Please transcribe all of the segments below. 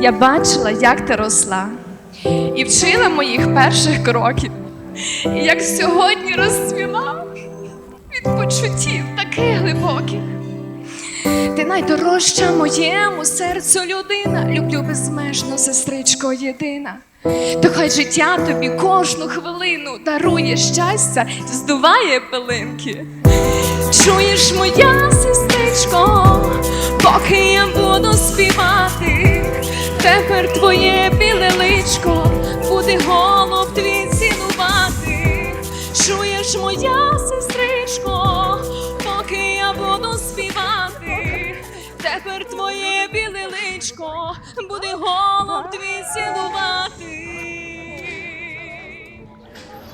Я бачила, як ти росла, і вчила моїх перших кроків. І як сьогодні розцвіла від почуттів таких глибоких. Ти найдорожча моєму серцю людина, люблю безмежно, сестричко єдина. То хай життя тобі кожну хвилину дарує щастя, здуває пилинки. Чуєш, моя біле буде голуб твій цінувати. Чуєш, моя сестричко, поки я буду співати, тепер твоє біле личко буде голуб твій цілувати.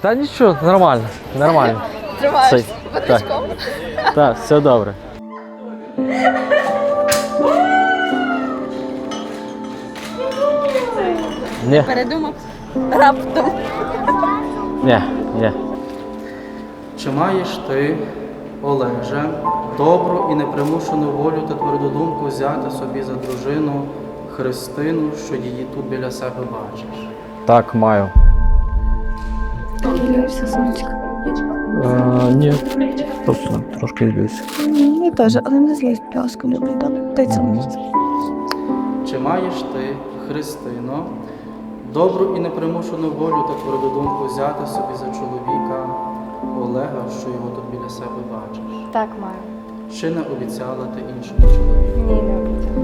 Та нічого, нормально, нормально. Тримаєш так. так, все добре. Ні, Передумав раптом. ні, ні. Чи маєш ти, Олеже, добру і непримушену волю та тверду думку взяти собі за дружину Христину, що її тут біля себе бачиш? Так, маю. Злюся, сонечко. А, ні. Просто трошки злюся. Я теж, але не будь ласка, люблю, добре? Дай це. Чи маєш ти, Христино, добру і непримушену волю та тверду думку взяти собі за чоловіка Олега, що його тут біля себе бачиш? Так, маю. Чи не обіцяла ти іншому чоловіку? Ні, не обіцяла.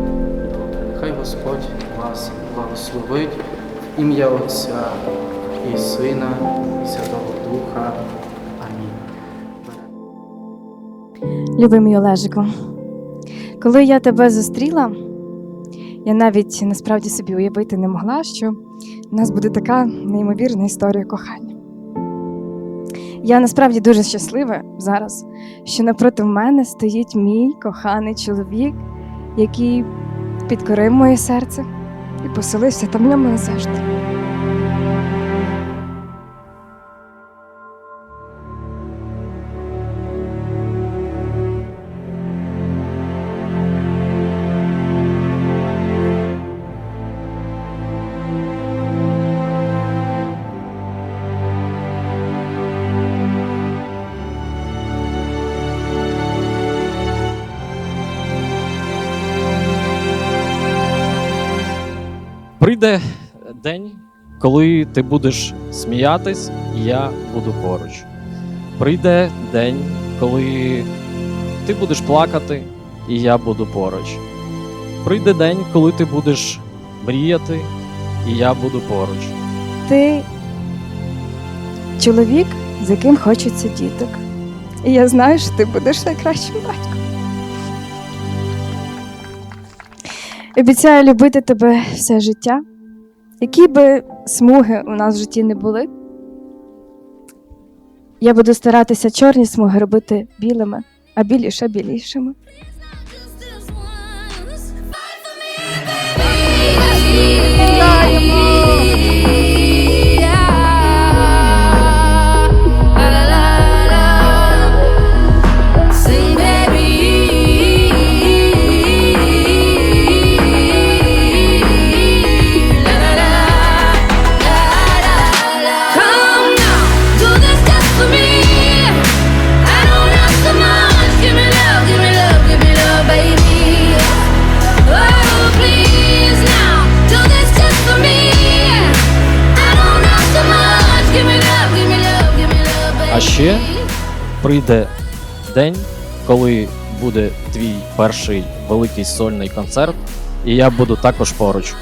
Нехай Господь вас благословить в ім'я Отця і Сина, і Святого Духа. Амінь. Любий мій Олежику, коли я тебе зустріла, я навіть насправді собі уявити не могла, що в нас буде така неймовірна історія кохання. Я насправді дуже щаслива зараз, що напроти мене стоїть мій коханий чоловік, який підкорив моє серце і поселився там ньому назавжди. Прийде день, коли ти будеш сміятись, і я буду поруч. Прийде день, коли ти будеш плакати, і я буду поруч. Прийде день, коли ти будеш мріяти, і я буду поруч. Ти чоловік, з яким хочеться діток. І я знаю, що ти будеш найкращим батьком. Обіцяю любити тебе все життя, які би смуги у нас в житті не були. Я буду старатися чорні смуги робити білими, а білі білішими. Come А ще прийде день, коли буде твій перший великий сольний концерт, і я буду також поруч.